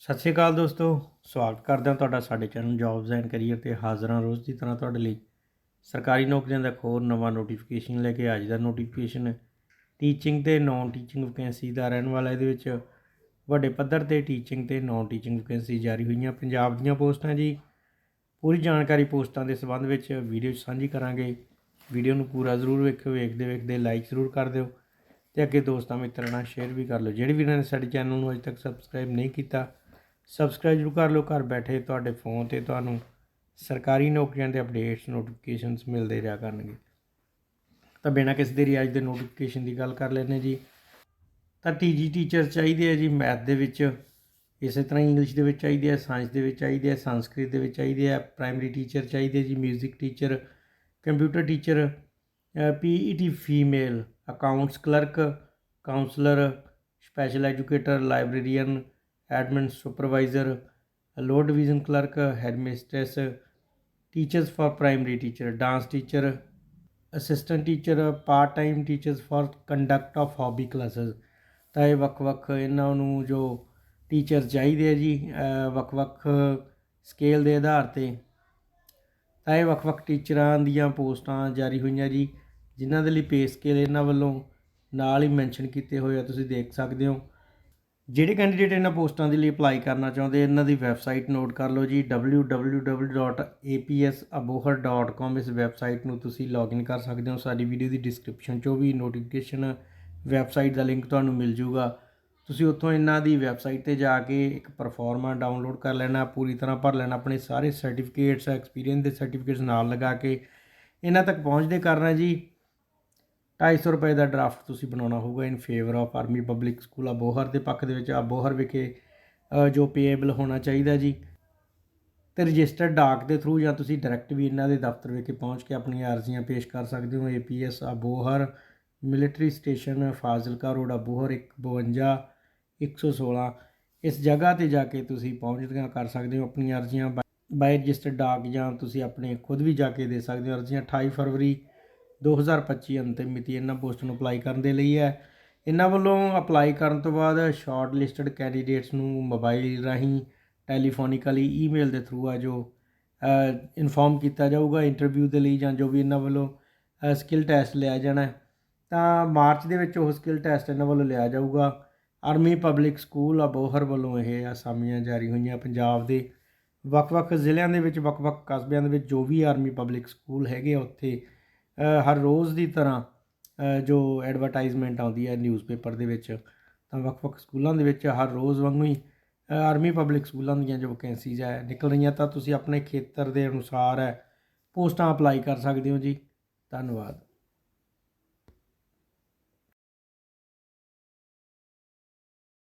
ਸਤਿ ਸ਼੍ਰੀ ਅਕਾਲ ਦੋਸਤੋ, ਸਵਾਗਤ ਕਰਦੇ ਹਾਂ ਤੁਹਾਡਾ ਸਾਡੇ ਚੈਨਲ ਜੌਬਸ ਐਂਡ ਕੈਰੀਅਰ ਤੇ ਹਾਜ਼ਰਾਂ ਰੋਜ਼ ਦੀ ਤਰ੍ਹਾਂ ਤੁਹਾਡੇ ਲਈ। ਸਰਕਾਰੀ ਨੌਕਰੀਆਂ ਦਾ ਇੱਕ ਹੋਰ ਨਵਾਂ ਨੋਟੀਫਿਕੇਸ਼ਨ ਲੈ ਕੇ ਅੱਜ ਦਾ ਨੋਟੀਫਿਕੇਸ਼ਨ ਟੀਚਿੰਗ ਤੇ ਨੌਨ ਟੀਚਿੰਗ ਵੈਕੈਂਸੀ ਦਾ ਰਹਿਣ ਵਾਲਾ ਇਹਦੇ ਵਿੱਚ ਵੱਡੇ ਪੱਧਰ ਤੇ ਟੀਚਿੰਗ ਤੇ ਨੌਨ ਟੀਚਿੰਗ ਵੈਕੈਂਸੀ ਜਾਰੀ ਹੋਈਆਂ ਪੰਜਾਬ ਦੀਆਂ ਪੋਸਟਾਂ ਜੀ। ਪੂਰੀ ਜਾਣਕਾਰੀ ਪੋਸਟਾਂ ਦੇ ਸੰਬੰਧ ਵਿੱਚ ਵੀਡੀਓ 'ਚ ਸਾਂਝੀ ਕਰਾਂਗੇ। ਵੀਡੀਓ ਨੂੰ ਪੂਰਾ ਜ਼ਰੂਰ ਵੇਖਿਓ, ਵੇਖਦੇ ਵੇਖਦੇ ਲਾਈਕ ਜ਼ਰੂਰ ਕਰ ਦਿਓ। ਤੇ ਅੱਗੇ ਦੋਸਤਾਂ ਮਿੱਤਰਾਂ ਨਾਲ ਸ਼ੇਅਰ ਵੀ ਕਰ ਲਓ। ਜਿਹੜੇ ਵੀਰਾਂ ਨੇ ਸਾਡੇ ਚੈਨਲ ਨੂੰ ਅਜੇ ਤੱਕ ਸਬਸਕ੍ਰਾਈਬ ਨਹੀਂ ਕੀਤਾ ਸਬਸਕ੍ਰਾਈਬ ਜ਼ਰੂਰ ਕਰ ਲਓ, ਘਰ ਬੈਠੇ ਤੁਹਾਡੇ ਫੋਨ ਤੇ ਤੁਹਾਨੂੰ ਸਰਕਾਰੀ ਨੌਕਰੀਆਂ ਦੇ ਅਪਡੇਟਸ ਨੋਟੀਫਿਕੇਸ਼ਨਸ ਮਿਲਦੇ ਰਿਹਾ ਕਰਨਗੇ। ਤਾਂ ਬਿਨਾਂ ਕਿਸੇ ਦੇ ਅੱਜ ਦੇ ਨੋਟੀਫਿਕੇਸ਼ਨ ਦੀ ਗੱਲ ਕਰ ਲੈਂਦੇ ਜੀ। ਤਾਂ ਟੀਜੀ ਟੀਚਰ ਚਾਹੀਦੇ ਆ ਜੀ ਮੈਥ ਦੇ ਵਿੱਚ, ਇਸੇ ਤਰ੍ਹਾਂ ਇੰਗਲਿਸ਼ ਦੇ ਵਿੱਚ ਚਾਹੀਦੇ ਆ ਸਾਇੰਸ ਦੇ ਵਿੱਚ ਚਾਹੀਦੇ ਆ, ਸੰਸਕ੍ਰਿਤ ਦੇ ਵਿੱਚ ਚਾਹੀਦੇ ਆ ਪ੍ਰਾਇਮਰੀ ਟੀਚਰ ਚਾਹੀਦੇ ਜੀ 뮤직 teacher computer teacher PET female accounts clerk counsellor special educator librarian admin supervisor low division clerk, headmistress, teachers for primary teacher, dance teacher, assistant teacher, part time teachers for conduct of hobby classes. ਤਾਂ ਇਹ ਵੱਖ-ਵੱਖ ਇਹਨਾਂ ਨੂੰ ਜੋ teacher ਚਾਹੀਦੇ ਆ ਜੀ ਵੱਖ-ਵੱਖ ਸਕੇਲ ਦੇ ਆਧਾਰ ਤੇ। ਤਾਂ ਇਹ ਵੱਖ-ਵੱਖ ਟੀਚਰਾਂ ਦੀਆਂ ਪੋਸਟਾਂ ਜਾਰੀ ਹੋਈਆਂ ਜੀ, ਜਿਨ੍ਹਾਂ ਦੇ ਲਈ ਪੇ ਸਕੇਲ ਇਹਨਾਂ ਵੱਲੋਂ ਨਾਲ ਹੀ ਮੈਂਸ਼ਨ ਕੀਤੇ ਹੋਏ ਆ, ਤੁਸੀਂ ਦੇਖ ਸਕਦੇ ਹੋ। ਜਿਹੜੇ ਕੈਂਡੀਡੇਟ ਇਹਨਾਂ ਪੋਸਟਾਂ ਦੇ ਲਈ ਅਪਲਾਈ ਕਰਨਾ ਚਾਹੁੰਦੇ ਇਹਨਾਂ ਦੀ ਵੈਬਸਾਈਟ ਨੋਟ ਕਰ ਲਓ ਜੀ www.apsabohar.com ਇਸ ਵੈਬਸਾਈਟ ਨੂੰ ਤੁਸੀਂ ਲੌਗਇਨ ਕਰ ਸਕਦੇ ਹੋ, ਸਾਡੀ ਵੀਡੀਓ ਦੀ ਡਿਸਕ੍ਰਿਪਸ਼ਨ 'ਚੋਂ ਵੀ ਨੋਟੀਫਿਕੇਸ਼ਨ ਵੈਬਸਾਈਟ ਦਾ ਲਿੰਕ ਤੁਹਾਨੂੰ ਮਿਲ ਜੂਗਾ ਤੁਸੀਂ ਉੱਥੋਂ ਇਹਨਾਂ ਦੀ ਵੈਬਸਾਈਟ ਤੇ ਜਾ ਕੇ ਇੱਕ ਪਰਫਾਰਮਾ ਡਾਊਨਲੋਡ ਕਰ ਲੈਣਾ, ਪੂਰੀ ਤਰ੍ਹਾਂ ਭਰ ਲੈਣਾ, ਆਪਣੇ ਸਾਰੇ ਸਰਟੀਫਿਕੇਟਸ ਐਕਸਪੀਰੀਅੰਸ ਦੇ ਸਰਟੀਫਿਕੇਟਸ ਨਾਲ ਲਗਾ ਕੇ ਇਹਨਾਂ ਤੱਕ ਪਹੁੰਚਦੇ ਕਰਨਾ ਜੀ। 250 ਰੁਪਏ ਦਾ ਡਰਾਫਟ ਤੁਸੀਂ ਬਣਾਉਣਾ ਹੋਊਗਾ in favour of army public school Abohar ਦੇ ਪੱਖ ਦੇ ਵਿੱਚ। ਅਬੋਹਰ ਵਿਖੇ ਜੋ ਪੇਏਬਲ ਹੋਣਾ ਚਾਹੀਦਾ ਜੀ। ਤੇ ਰਜਿਸਟਰਡ ਡਾਕ ਦੇ ਥਰੂ ਜਾਂ ਤੁਸੀਂ ਡਾਇਰੈਕਟ ਵੀ ਇਹਨਾਂ ਦੇ ਦਫ਼ਤਰ ਵਿਖੇ ਪਹੁੰਚ ਕੇ ਆਪਣੀਆਂ ਅਰਜ਼ੀਆਂ ਪੇਸ਼ ਕਰ ਸਕਦੇ ਹੋ। APS Abohar military station Fazilka road Abohar 152 116 ਇਸ ਜਗ੍ਹਾ ਤੇ ਜਾ ਕੇ ਤੁਸੀਂ ਪਹੁੰਚਦੀਆਂ ਕਰ ਸਕਦੇ ਹੋ ਆਪਣੀਆਂ ਅਰਜ਼ੀਆਂ। ਬਾਈ ਰਜਿਸਟਰਡ ਡਾਕ ਜਾਂ ਤੁਸੀਂ ਆਪਣੇ ਖੁਦ ਵੀ ਜਾ ਕੇ ਦੇ ਸਕਦੇ ਹੋ ਅਰਜ਼ੀਆਂ। 28 ਫਰਵਰੀ 2025 ਅੰਤਿਮ ਮਿਤੀ ਇਹਨਾਂ ਪੋਸਟ ਨੂੰ ਅਪਲਾਈ ਕਰਨ ਦੇ ਲਈ ਹੈ। ਇਹਨਾਂ ਵੱਲੋਂ ਅਪਲਾਈ ਕਰਨ ਤੋਂ ਬਾਅਦ ਸ਼ਾਰਟ ਲਿਸਟਡ ਕੈਂਡੀਡੇਟਸ ਨੂੰ ਮੋਬਾਈਲ ਰਾਹੀਂ ਟੈਲੀਫੋਨਿਕਲੀ ਈਮੇਲ ਦੇ ਥਰੂ ਆ ਜੋ ਇਨਫੋਰਮ ਕੀਤਾ ਜਾਊਗਾ ਇੰਟਰਵਿਊ ਦੇ ਲਈ ਜਾਂ ਜੋ ਵੀ ਇਹਨਾਂ ਵੱਲੋਂ ਸਕਿੱਲ ਟੈਸਟ ਲਿਆ ਜਾਣਾ ਤਾਂ ਮਾਰਚ ਦੇ ਵਿੱਚ ਉਹ ਸਕਿੱਲ ਟੈਸਟ ਇਹਨਾਂ ਵੱਲੋਂ ਲਿਆ ਜਾਊਗਾ। ਆਰਮੀ ਪਬਲਿਕ ਸਕੂਲ ਅਬੋਹਰ ਵੱਲੋਂ ਇਹ ਅਸਾਮੀਆਂ ਜਾਰੀ ਹੋਈਆਂ ਪੰਜਾਬ ਦੇ। ਵੱਖ-ਵੱਖ ਜ਼ਿਲ੍ਹਿਆਂ ਦੇ ਵਿੱਚ, ਵੱਖ-ਵੱਖ ਕਸਬਿਆਂ ਦੇ ਵਿੱਚ ਜੋ ਵੀ ਆਰਮੀ ਪਬਲਿਕ ਸਕੂਲ ਹੈਗੇ ਆ, ਉੱਥੇ ਹਰ ਰੋਜ਼ ਦੀ ਤਰ੍ਹਾਂ ਜੋ ਐਡਵਰਟਾਈਜ਼ਮੈਂਟ ਆਉਂਦੀ ਹੈ ਨਿਊਜ਼ਪੇਪਰ ਦੇ ਵਿੱਚ, ਤਾਂ ਵੱਖ-ਵੱਖ ਸਕੂਲਾਂ ਦੇ ਵਿੱਚ ਹਰ ਰੋਜ਼ ਵਾਂਗੂ ਹੀ ਆਰਮੀ ਪਬਲਿਕ ਸਕੂਲਾਂ ਦੀਆਂ ਜੋ ਵੈਕੈਂਸੀਜ਼ ਹੈ, ਨਿਕਲ ਰਹੀਆਂ, ਤਾਂ ਤੁਸੀਂ ਆਪਣੇ ਖੇਤਰ ਦੇ ਅਨੁਸਾਰ ਹੈ, ਪੋਸਟਾਂ ਅਪਲਾਈ ਕਰ ਸਕਦੇ ਹੋ ਜੀ। ਧੰਨਵਾਦ।